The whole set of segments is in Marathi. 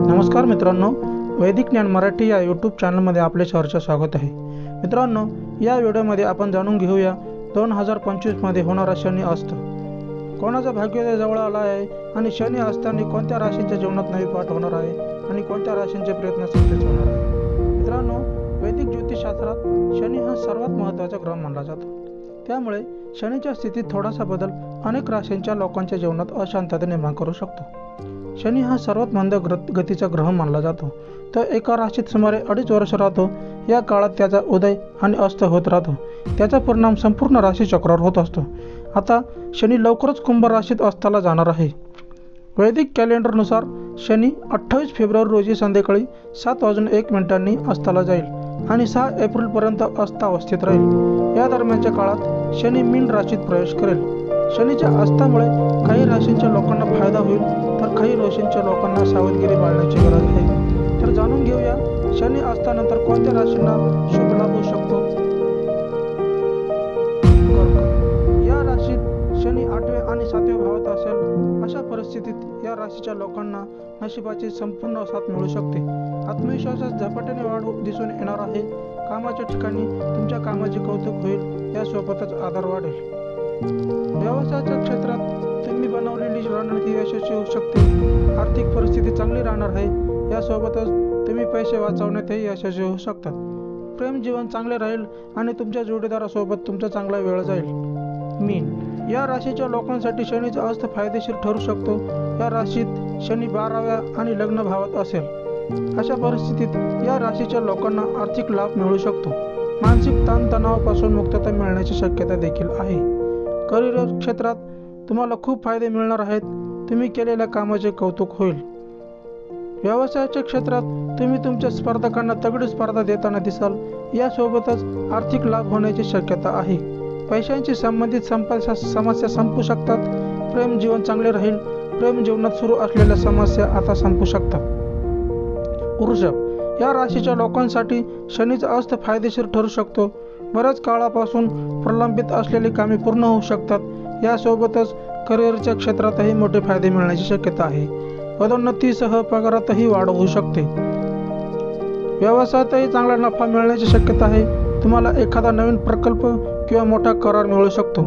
नमस्कार मित्रांनो वैदिक ज्ञान मराठी या यूट्यूब चॅनलमध्ये आपले सहर्ष स्वागत आहे. मित्रांनो या व्हिडिओमध्ये आपण जाणून घेऊया दोन हजार पंचवीसमध्ये होणारा शनी अस्त. कोणाचा भाग्योदय जवळ आला आहे आणि शनी असताना कोणत्या राशींच्या जीवनात नवी पाठ होणार आहे आणि कोणत्या राशींचे प्रयत्न सक्सेस होणार आहे? मित्रांनो वैदिक ज्योतिषशास्त्रात शनी हा सर्वात महत्त्वाचा ग्रह मानला जातो. त्यामुळे शनीच्या स्थितीत थोडासा बदल अनेक राशींच्या लोकांच्या जीवनात अशांतता निर्माण करू शकतो. शनी हा सर्वात मंद ग्र गतीचा ग्रह मानला जातो. तो एका राशीत सुमारे अडीच वर्ष राहतो. या काळात त्याचा उदय आणि अस्त होत राहतो. त्याचा परिणाम संपूर्ण राशी चक्रावर होत असतो. आता शनी लवकरच कुंभ राशीत अस्ताला जाणार आहे. वैदिक कॅलेंडरनुसार शनी अठ्ठावीस फेब्रुवारी रोजी संध्याकाळी सात वाजून एक मिनिटांनी अस्ताला जाईल आणि सहा एप्रिलपर्यंत अस्तावस्थित राहील. या दरम्यानच्या काळात शनी मीन राशीत प्रवेश करेल. शनीच्या अस्तामुळे काही राशींच्या लोकांना फायदा होईल तर काही राशींच्या लोकांना सावधगिरी बाळण्याची गरज आहे. तर जाणून घेऊया शनी अस्तानंतर कोणत्या राशींना शुभ लाभ होऊ शकतो? या राशीत शनी आठव्या आणि सातव्या भावात असेल अशा परिस्थितीत या राशीच्या लोकांना नशिबाची संपूर्ण साथ मिळू शकते. आत्मविश्वासात झपाट्याने वाढ दिसून येणार आहे. कामाच्या ठिकाणी तुमच्या कामाचे कौतुक होईल यासोबतच आधार वाढेल. व्यवसायाच्या क्षेत्रात तुम्ही बनवलेली रणनीती यशस्वी होऊ शकते. आर्थिक परिस्थिती चांगली राहणार आहे. यासोबतच तुम्ही पैसे वाचवण्यातही यशस्वी होऊ शकतात. प्रेम जीवन चांगले राहील आणि तुमच्या जोडीदारासोबत तुमचा चांगला वेळ जाईल. मीन. या राशीच्या लोकांसाठी शनीचा अस्त फायदेशीर ठरू शकतो. या राशीत शनी बाराव्या आणि लग्न भावात असेल. अशा परिस्थितीत या राशीच्या लोकांना आर्थिक लाभ मिळू शकतो. मानसिक ताणतणावापासून मुक्तता मिळण्याची शक्यता देखील आहे. करिअर क्षेत्रात तुम्हाला खूप फायदे मिळणार आहेत. तुम्ही केलेल्या कामाचे कौतुक होईल. व्यवसायाच्या क्षेत्रात तुम्ही तुमच्या स्पर्धकांना तगडी स्पर्धा देताना दिसाल. यासोबतच आर्थिक लाभ होण्याची शक्यता आहे. पैशांशी संबंधित संपा समस्या संपू शकतात. प्रेम जीवन चांगले राहील. प्रेम जीवनात सुरू असलेल्या समस्या आता संपू शकतात. वृषभ या राशीच्या लोकांसाठी शनीचा अस्त फायदेशीर ठरू शकतो. बऱ्याच काळापासून प्रलंबित असलेली कामे पूर्ण होऊ शकतात. यासोबतच करिअरच्या क्षेत्रातही मोठे फायदे मिळण्याची शक्यता आहे. पदोन्नतीसह पगारातही वाढ होऊ शकते. व्यवसायातही चांगला नफा मिळण्याची शक्यता आहे. तुम्हाला एखादा नवीन प्रकल्प किंवा मोठा करार मिळू शकतो.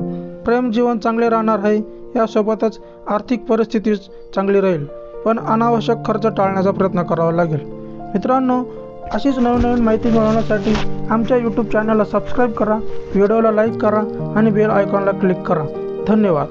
प्रेम जीवन चांगले राहणार आहे यासोबतच आर्थिक परिस्थिती चांगली राहील. पण अनावश्यक खर्च टाळण्याचा प्रयत्न करावा लागेल. मित्रांनो अशीच नवनवीन माहिती मिळवण्यासाठी आमच्या यूट्यूब चॅनलला सबस्क्राईब करा व्हिडिओला लाईक करा आणि बेल आयकॉनला क्लिक करा. धन्यवाद.